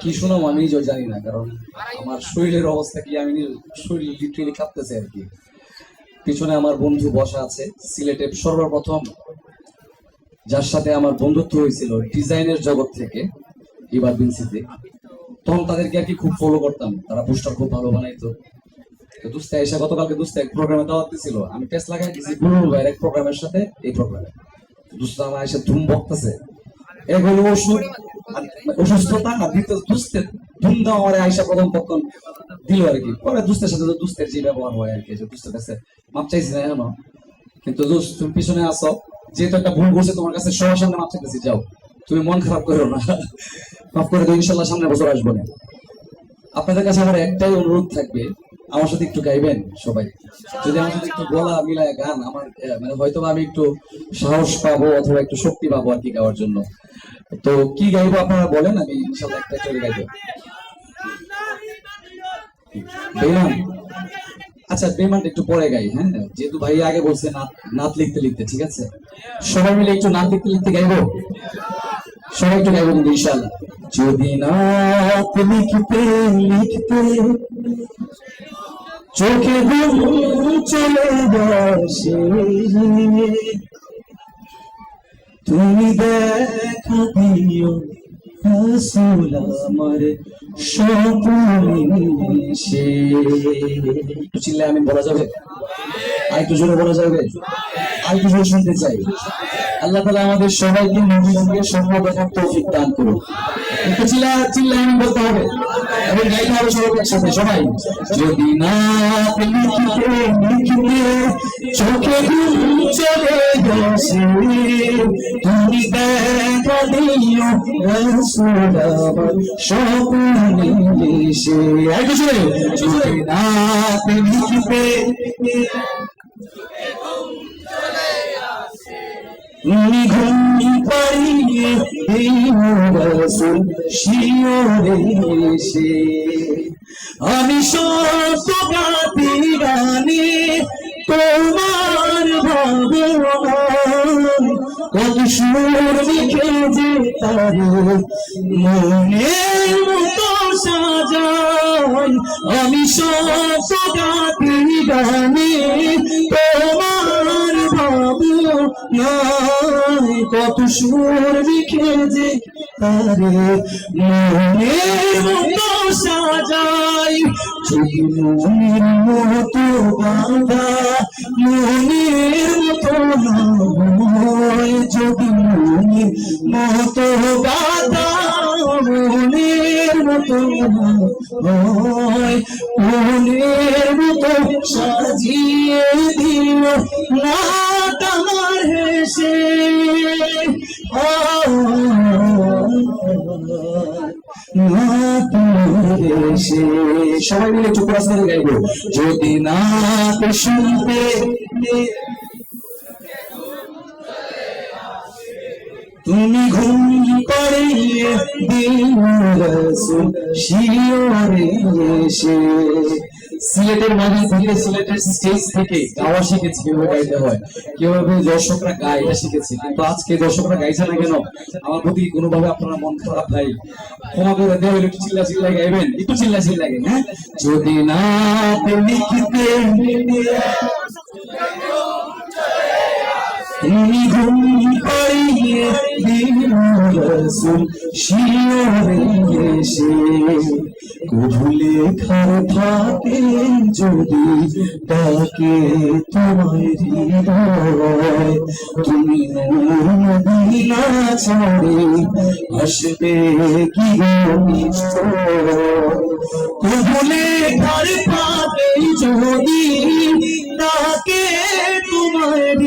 কি শোনাম আমি নিজেও জানি না, কারণ আমার শরীরের অবস্থা কি আমি শরীর লিটারেলি কাঁপতেছে আর কি। পিছনে আমার বন্ধু বসা আছে, সিলেটে সর্বপ্রথম। যার সাথে আমার বন্ধুত্ব হয়েছিল ডিজাইনের জগৎ থেকে এবার বিনসিতে তখন তাদেরকে আর কি খুব ফলো করতাম, তারা পোস্টার খুব ভালো বানাইতো। দুস্তা এসে গতকালকে দুস্তা এক প্রোগ্রামে দাওয়াত দিছিল। আমি পেস লাগাই দিছি ভাইয়ের এক প্রোগ্রামের সাথে এই প্রোগ্রামে দুস্তা আমার এসে ধুম বকতেছে। এক হলো ওষুধ অসুস্থতা আর দ্বিতীয় দুস্তের ধুমধাম আমার আইসা প্রথম দিল আর কি। পরে দুস্তের সাথে তো দুস্তের যে ব্যবহার হয় আর কি যে দুস্তের কাছে মাপ চাইছি না এখনও কিন্তু তুমি পিছনে আসো যেহেতু একটা ভুল করছে তোমার কাছে সবার সামনে মাপ চাইতেছি যাও। তুমি মন খারাপ করো না। মাফ করে তো ইনশাল্লাহ সামনে বছর আসব না। আপনাদের কাছে আমার একটাই অনুরোধ থাকবে আমার সাথে একটু গাইবেন সবাই? যদি আমার সাথে একটু গলা মিলায় গান, আমার মানে হয়তো আমি একটু সাহস পাবো অথবা একটু শক্তি পাবো আর কি গাওয়ার জন্য। তো কি গাইবো আপনারা বলেন, আমি একটা চলে গাইবো। বেমান আচ্ছা বেমানটা একটু পরে গাই হ্যাঁ? যেহেতু ভাই আগে বলছে নাত লিখতে লিখতে, ঠিক আছে? সবাই মিলে একটু নাত লিখতে লিখতে গাইবো? সবাই একটু গাইবো কিন্তু ইনশাল্লাহ। যদি নাত লিখতে লিখতে চোখে ঘুম চলে বসে তুমি দেখা দিও রসুল আমার স্বপ্নে বলা যাবে? আর একটু জোরে বলা যাবে? আর শুনতে চাই। আল্লাহ তালা আমাদের সবাইকে নবীকে স্বপ্ন দেখার তৌফিক দান করুন। একটু চিল্লা চিল্লা আমি বলতে হবে। এবং গাইতে হবে সবাই একসাথে, সবাই। যদি না লিখিতে লিখিতে চোখে চলে গেছে তুমি দেখা দিও রসুল এসে। আর কিছু যদি না লিখিতে তুমি ঘুম পাড়িয়ে এই রসুল শিওরে এসে। আমি সব গাতি গানে তোমার ভগবান। কত সুর লিখে যে তার সাজাই আমি সব গাতি গানে তোমার নাই, কত সুর লিখে তারে মনের মতো সাজাই। যদি মনের মতো বাঁধা, মনের মতো নয়। যদি মনের মতো বাঁধা, মনের মতো নয়। মনের মতো সাজিয়ে দিল না। সবাই মিলে চুপ রাস্তায় গাইবো। যদি না শুনতে তুমি ঘুম পাড়িয়ে দিন শিওরে এসে সিলেটের মাঝে থেকে সিলেটের স্টেজ থেকে গাওয়া শিখেছি কীভাবে গাইতে হয়, কীভাবে দর্শকরা গায়, এটা শিখেছি। কিন্তু আজকে দর্শকরা গাইছে না কেন? আমার প্রতি কোনোভাবে আপনারা মন খারাপ নাই। ক্ষমা করে দেওয়া একটু চিল্লা চিল্লা গাইবেন? একটু চিল্লা চিল্লা গাইবেন হ্যাঁ? যদি না তুমি রসুল খার থাকে, যদি তাকে তোমার তুমি ছাড়ে আসবে কি কবুলে খার থাকে, যদি তাকে তোমার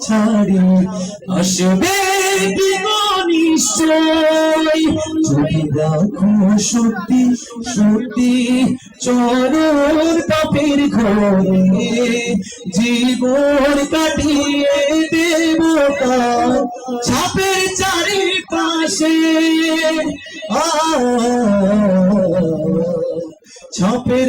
ছাড়ি। আসবে নিশ্চয়। যদি রাখো সত্যি সত্যি চরণ পাপের ঘরে, জীবন কাটিয়ে দেবতা ছাপের চারিপাশে। আ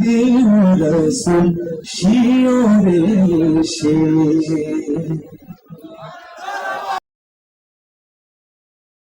দিও রসুল শিওরে সে